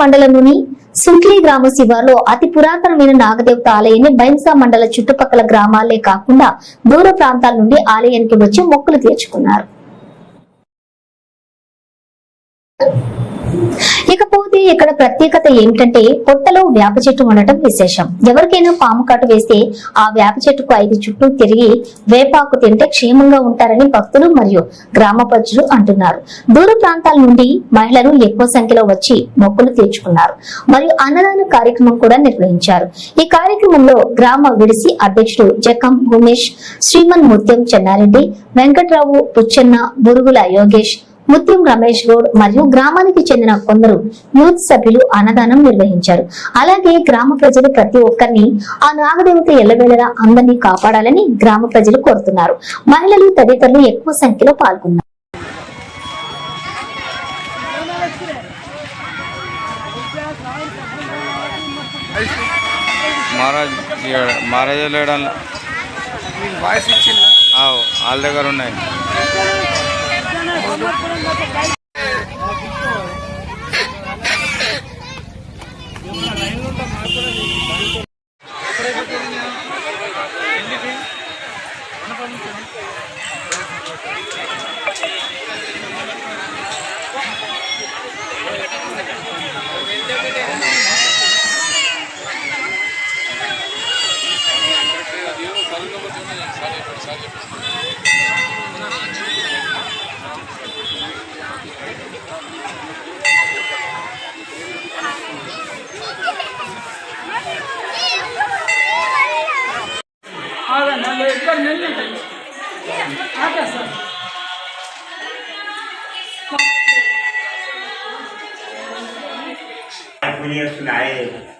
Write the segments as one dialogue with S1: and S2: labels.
S1: మండలంలోని సుక్లీ గ్రామ శివార్లో అతి పురాతనమైన నాగదేవత ఆలయాన్ని బైన్సా మండల చుట్టుపక్కల గ్రామాలే కాకుండా దూర ప్రాంతాల నుండి ఆలయానికి వచ్చి మొక్కులు తీర్చుకున్నారు. ఇక్కడ ప్రత్యేకత ఏమిటంటే పొట్టలో వేప చెట్టు ఉండటం విశేషం. ఎవరికైనా పాము కాటు వేస్తే ఆ వేప చెట్టుకు ఐదు చుట్టూ తిరిగి వేపాకు తింటే క్షేమంగా ఉంటారని భక్తులు మరియు గ్రామ ప్రజలు అంటున్నారు. దూర ప్రాంతాల నుండి మహిళలు ఎక్కువ సంఖ్యలో వచ్చి మొక్కులు తీర్చుకున్నారు. మరియు అన్నదాన కార్యక్రమం కూడా నిర్వహించారు. ఈ కార్యక్రమంలో గ్రామ విడిసి అధ్యక్షుడు జకం ఉమేష్ శ్రీమన్ ముత్యం చెన్నారెడ్డి వెంకట్రావు పుచ్చన్న బురుగుల యోగేష్ ముత్యం రమేష్ గౌడ్ మరియు గ్రామానికి చెందిన కొందరు యూత్ సభ్యులు అన్నదానం నిర్వహించారు. అలాగే గ్రామ ప్రజలు ప్రతి ఒక్కరిని ఆ నాగదేవత ఎల్లవేళలా అందరినీ కాపాడాలని గ్రామ ప్రజలు కోరుతున్నారు. మహిళలు తదితరులు ఎక్కువ సంఖ్యలో పాల్గొన్నారు.
S2: మహారాజ్ మహారాజా లేడం
S3: మీకు వాయిస్ ఇచ్చిందా?
S2: వాళ్ళ దగ్గర ఉన్నాయి.
S3: ఆగండి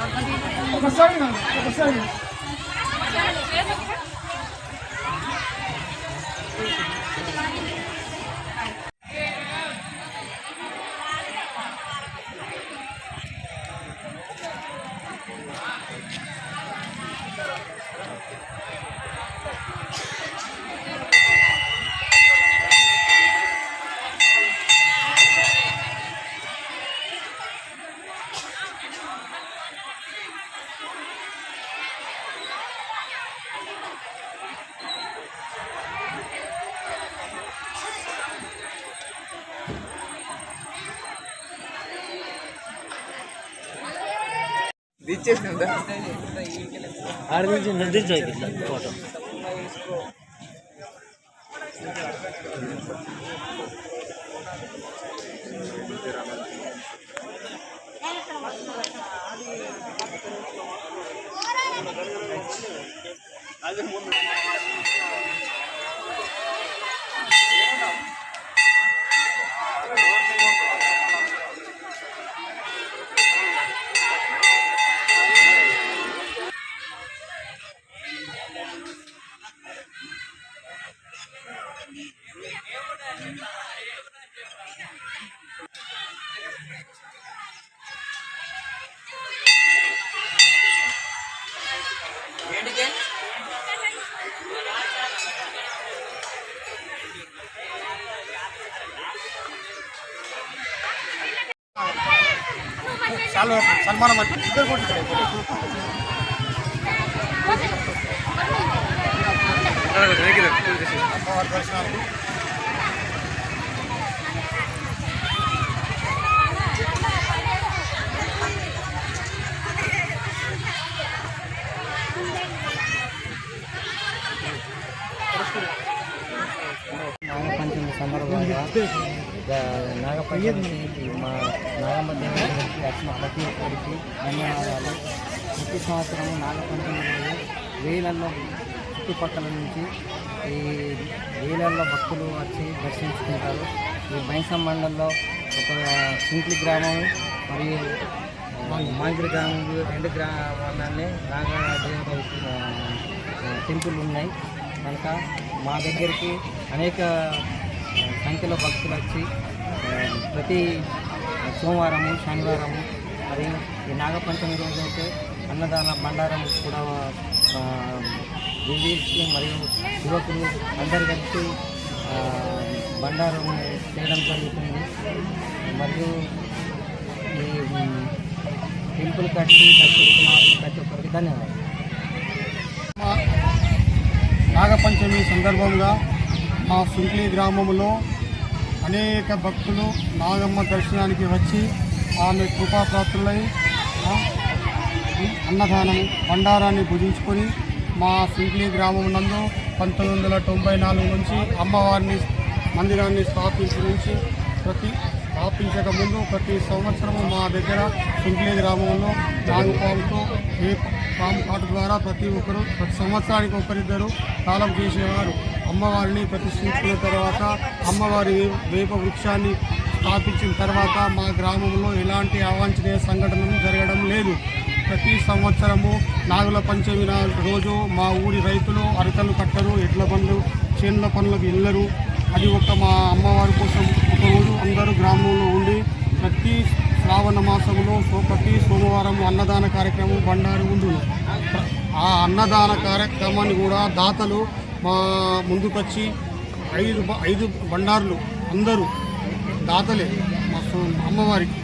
S3: ఇది గంగాటి పబ్లిక్
S4: పెడమాట ఇచ్చేసిందా అనే
S3: నుంచి నిర్దించాయి
S5: ఫోటో. ಶಾಲು ಸನ್ಮಾನ ಮಾಡ್ತೀವಿ ಪಂಚಮಿ ಸಂದರ್ಭ నాగపంచమికి మా నాగమ్మ దేవాలయానికి వచ్చిన ప్రతి ఒక్కరికి ధన్యవాదాలు. ప్రతి సంవత్సరము నాగపంచమి వేలల్లో చుట్టుపక్కల నుంచి ఈ వేలల్లో భక్తులు వచ్చి దర్శించుకుంటారు. ఈ బైంసం మండలంలో ఒక సింక్లి గ్రామం మరియు మాంగిరి గ్రామం రెండు గ్రామాలనే నాగదేవత టెంపుల్ ఉన్నాయి. కనుక మా దగ్గరికి అనేక సంఖ్యలో భక్తులు వచ్చి ప్రతి సోమవారము శనివారము మరియు ఈ నాగపంచమి రోజు అయితే అన్నదాన బండారం కూడా ఆ, మరియు యువకులు అందరు కలిసి భండారం చేయడం జరుగుతుంది. మరియు ఈ టెంపుల్ కట్టి ప్రతి ఒక్కరికి ధన్యవాదాలు.
S6: నాగపంచమి సందర్భంగా మా సుంక్లి గ్రామంలో అనేక భక్తులు నాగమ్మ దర్శనానికి వచ్చి ఆమె కృపాప్రాప్తులై అన్నదానం బండారాన్ని భుజించుకొని మా సింగ్లీ గ్రామం నందు పంతొమ్మిది వందల తొంభై నాలుగు నుంచి అమ్మవారిని మందిరాన్ని స్థాపించి నుంచి ప్రతి స్థాపించక ముందు ప్రతి సంవత్సరము మా దగ్గర సింగ్లీ గ్రామంలో నాగుపాముతో ఏ పాము కాటు ద్వారా ప్రతి ఒక్కరు ప్రతి సంవత్సరానికి ఒకరిద్దరు కాలం చేసేవారు అమ్మవారిని ప్రతిష్ఠించుకున్న తర్వాత అమ్మవారి వేప వృక్షాన్ని స్థాపించిన తర్వాత మా గ్రామంలో ఎలాంటి అవాంఛనీయ సంఘటనలు జరగడం లేదు. ప్రతి సంవత్సరము నాగుల పంచమి రోజు మా ఊరి రైతులు అరకలు కట్టరు ఎడ్ల పనులు చేనుల పనులకు వెళ్ళరు అది ఒక మా అమ్మవారి కోసం ఒకరోజు అందరూ గ్రామంలో ఉండి ప్రతి శ్రావణ మాసంలో సో- ప్రతి సోమవారం అన్నదాన కార్యక్రమం బండారు ఉండు ఆ అన్నదాన కార్యక్రమాన్ని కూడా దాతలు మా ముందుకొచ్చి ఐదు ఐదు బండార్లు అందరూ దాతలే మా అమ్మవారికి.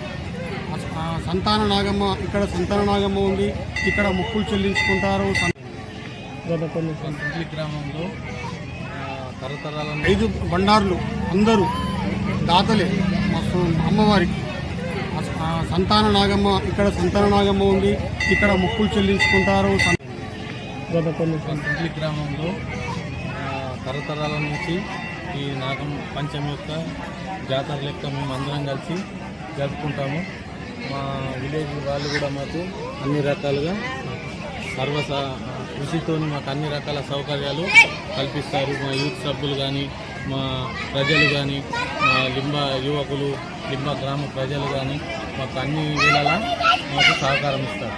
S6: సంతాన నాగమ్మ ఇక్కడ సంతాన నాగమ్మ ఉంది. ఇక్కడ మొక్కులు చెల్లించుకుంటారు.
S5: గ్రామంలో తరతరాల
S6: ఐదు బండార్లు అందరూ దాతలే మా అమ్మవారికి. సంతాన నాగమ్మ ఇక్కడ సంతాన నాగమ్మ ఉంది. ఇక్కడ మొక్కులు చెల్లించుకుంటారు.
S5: గ్రామంలో తరతరాల నుంచి ఈ నాగం పంచమి యొక్క జాతర లెక్క మేము అందరం కలిసి జరుపుకుంటాము. మా విలేజ్ వాళ్ళు కూడా మాకు అన్ని రకాలుగా సర్వస కృషితోని మాకు అన్ని రకాల సౌకర్యాలు కల్పిస్తారు. మా యూత్ సభ్యులు కానీ మా ప్రజలు కానీ మా లింబ యువకులు లింబ గ్రామ ప్రజలు కానీ మాకు అన్ని వేళలా మాకు సహకారం ఇస్తారు.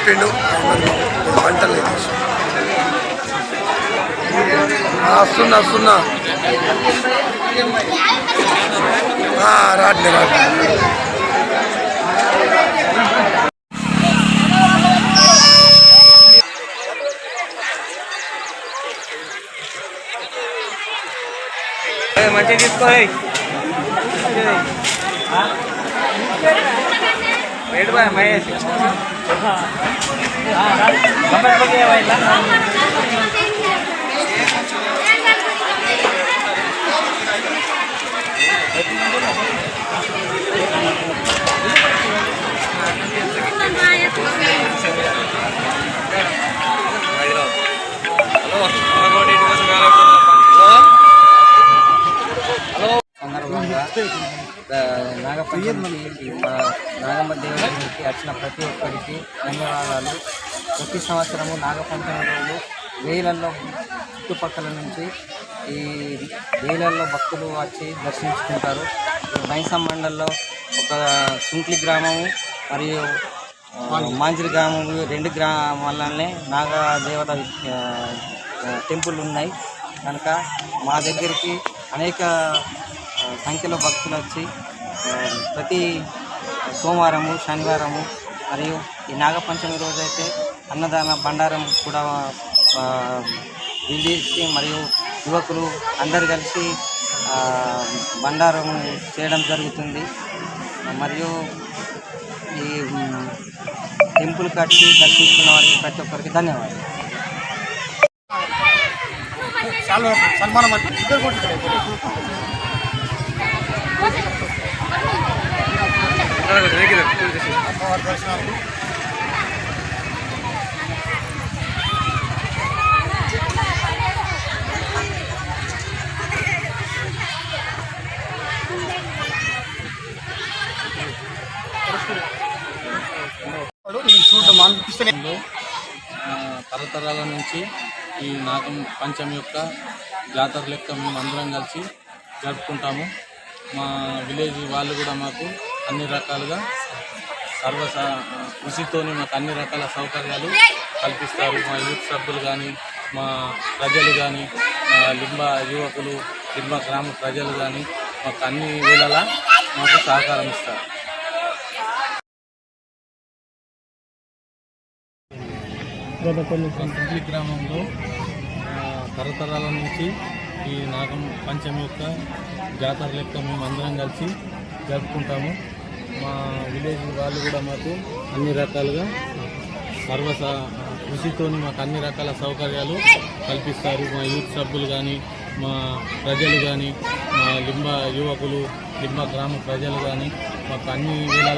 S7: మామ అని చెప్పిండు ఐమల్ మామ వంటలు వస్తున్నా వస్తున్నా ఆ, రాట్లే రాట్లే
S5: మంచిగా తీసుకోవాలి రేటు బాయ్ మహేష్ సందర్భంగా నాగపంచమికి మా నాగమ్మ దేవాలయానికి వచ్చిన ప్రతి ఒక్కరికి ధన్యవాదాలు. ప్రతి సంవత్సరము నాగపంచమి రోజు వేలల్లో చుట్టుపక్కల నుంచి ఈ వేలల్లో భక్తులు వచ్చి దర్శించుకుంటారు. ఈ మండల్లో ఒక సుంక్లి గ్రామము మరియు మాంజిరి గ్రామం రెండు గ్రామాలనే నాగ దేవత టెంపుల్ ఉన్నాయి. కనుక మా దగ్గరికి అనేక సంఖ్యలో భక్తులు వచ్చి ప్రతి సోమవారము శనివారము మరియు ఈ నాగపంచమి రోజు అయితే అన్నదాన బండారం కూడా విలేజ్కి మరియు యువకులు అందరు కలిసి భండారం బండారం చేయడం జరుగుతుంది. మరియు ఈ టెంపుల్ కట్టి దర్శించుకున్న వారికి ప్రతి ఒక్కరికి ధన్యవాదాలు.
S6: సన్మానం చూడటం అనిపిస్తేనే
S8: తరతరాల నుంచి ఈ నాగం పంచమి యొక్క జాతర లెక్క మేము అందరం కలిసి జరుపుకుంటాము. మా విలేజ్ వాళ్ళు కూడా మాకు అన్ని రకాలుగా సర్వ కృషితోనే కృషితోని మాకు అన్ని రకాల సౌకర్యాలు కల్పిస్తారు. మా యూత్ సభ్యులు కానీ మా ప్రజలు కానీ మా లింబ యువకులు లింబ గ్రామ ప్రజలు కానీ మాకు అన్ని వేళలా మాకు సహకారం ఇస్తారు. కుంట్లి గ్రామంలో తరతరాల నుంచి ఈ నాగం పంచమి యొక్క జాతర లెక్క మేము అందరం కలిసి జరుపుకుంటాము. మా విలేజ్ వాళ్ళు కూడా మాకు అన్ని రకాలుగా సర్వ కృషితో కృషితోని మాకు అన్ని రకాల సౌకర్యాలు కల్పిస్తారు. మా యూత్ సభ్యులు కానీ మా ప్రజలు కానీ మా లింబ యువకులు లింబ గ్రామ ప్రజలు కానీ మాకు అన్ని వేళలా